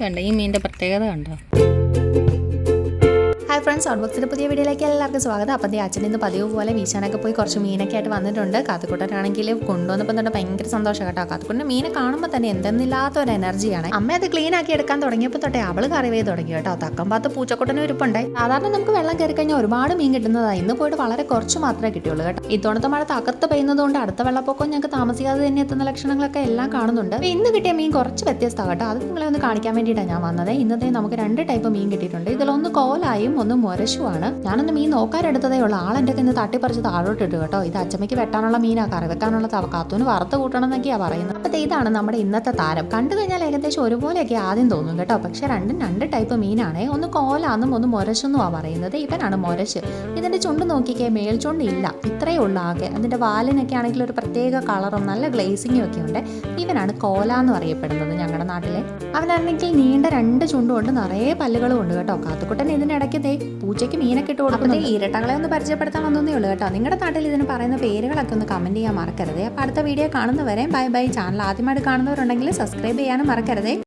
കണ്ടോ? ഈ മീനിന്റെ പ്രത്യേകത കണ്ടോ? ഫ്രണ്ട്സ് ഔട്ട്ബോക്സിന്റെ പുതിയ വീഡിയോയിലേക്ക് എല്ലാവർക്കും സ്വാഗതം. അപ്പം എന്റെ അച്ഛൻ ഇന്ന് പതിവ് പോലെ വീശാനൊക്കെ പോയി കുറച്ച് മീനൊക്കെ ആയിട്ട് വന്നിട്ടുണ്ട്. കാത്തുക്കുട്ടനാണെങ്കിൽ കൊണ്ടുവന്നപ്പോൾ തന്നെ ഭയങ്കര സന്തോഷം കേട്ടോ. കാത്തുക്കുട്ടിന്റെ മീനെ കാണുമ്പോൾ തന്നെ എന്തെന്നില്ലാത്ത ഒരു എനർജിയാണ്. അമ്മ അത് ക്ലീൻ ആക്കി എടുക്കാൻ തുടങ്ങിയപ്പോൾ തൊട്ടേ അവൾ കറി തുടങ്ങി കേട്ടോ. തക്കം പാത്ത് പൂച്ചക്കൂട്ടന് ഒരുപ്പുണ്ടായി സാധാരണ നമുക്ക് വെള്ളം കയറി കഴിഞ്ഞാൽ ഒരുപാട് മീൻ കിട്ടുന്നതാണ് ഇന്ന് പോയിട്ട് വളരെ കുറച്ച് മാത്രമേ കിട്ടിയുള്ളൂ കേട്ടോ. ഇത്തവണത്തെ മഴ തകർത്ത് പെയ്യുന്നതുകൊണ്ട് അടുത്ത വെള്ളപ്പൊക്കം ഞങ്ങൾക്ക് താമസിക്കാതെ തന്നെ എത്തുന്ന ലക്ഷണങ്ങളൊക്കെ എല്ലാം കാണുന്നുണ്ട്. ഇന്ന് കിട്ടിയ മീൻ കുറച്ച് വ്യത്യസ്തമാണ് കേട്ടോ. അത് നിങ്ങളെ ഒന്ന് കാണിക്കാൻ വേണ്ടിയിട്ടാണ് ഞാൻ വന്നത്. ഇന്നത്തെ നമുക്ക് രണ്ട് ടൈപ്പ് മീൻ കിട്ടിയിട്ടുണ്ട്. ഇതിലൊന്ന് കോലായും ഒന്ന് മുരശുമാണ് ഞാനൊന്ന് മീൻ നോക്കാനെടുത്തതേ ഉള്ളൂ. ആളെന്റെ ഇന്ന് തട്ടിപ്പറിച്ച് താഴോട്ട് ഇട്ടു കേട്ടോ. ഇത് അച്ചമ്മയ്ക്ക് വെട്ടാനുള്ള മീനാ. കറി വെക്കാനുള്ള കാത്തൂന് വറുത്ത് കൂട്ടണം എന്നൊക്കെയാണ് പറയുന്നത് അപ്പോൾ ഇതാണ് നമ്മുടെ ഇന്നത്തെ താരം. കണ്ടു കഴിഞ്ഞാൽ ഏകദേശം ഒരുപോലെയൊക്കെ ആദ്യം തോന്നും കേട്ടോ. പക്ഷെ രണ്ടും രണ്ട് ടൈപ്പ് മീനാണ്. ഒന്ന് കോലാന്നും ഒന്ന് മുരശെന്നുമാണ് പറയുന്നത്. ഇവനാണ് മുരശ്. ഇതിന്റെ ചുണ്ട് നോക്കിക്കേ മേൽചുണ്ട് ഇല്ല ഇത്രയേ ഉള്ളൂ ആകെ. അതിന്റെ വാലിനൊക്കെ ആണെങ്കിൽ ഒരു പ്രത്യേക കളറും നല്ല ഗ്ലേസിങ്ങും ഒക്കെ ഉണ്ട്. ഇവനാണ് കോല എന്ന് പറയപ്പെടുന്നത് ഞങ്ങളുടെ നാട്ടിലെ. അവനാണെങ്കിൽ നീണ്ട രണ്ട് ചുണ്ടും ഉണ്ട്. നിറയെ പല്ലുകളും ഉണ്ട് കേട്ടോ. കാത്തുക്കുട്ടൻ ഇതിനിടയ്ക്ക് പൂച്ചയ്ക്ക് മീനൊക്കെ ഇട്ട് കൊടുക്കുന്നത് ഇരട്ടകളെ ഒന്ന് പരിചയപ്പെടുത്താൻ വന്നേ ഉള്ളൂ കേട്ടോ. നിങ്ങളുടെ നാട്ടിൽ ഇതിന് പറയുന്ന പേരുകളൊക്കെ ഒന്ന് കമന്റ് ചെയ്യാൻ മറക്കരുത്. അപ്പോൾ അടുത്ത വീഡിയോ കാണുന്നവരെ ബൈ ബൈ. ചാനൽ ആദ്യമായിട്ട് കാണുന്നവരുണ്ടെങ്കിൽ സബ്സ്ക്രൈബ് ചെയ്യാനും മറക്കരുതേ.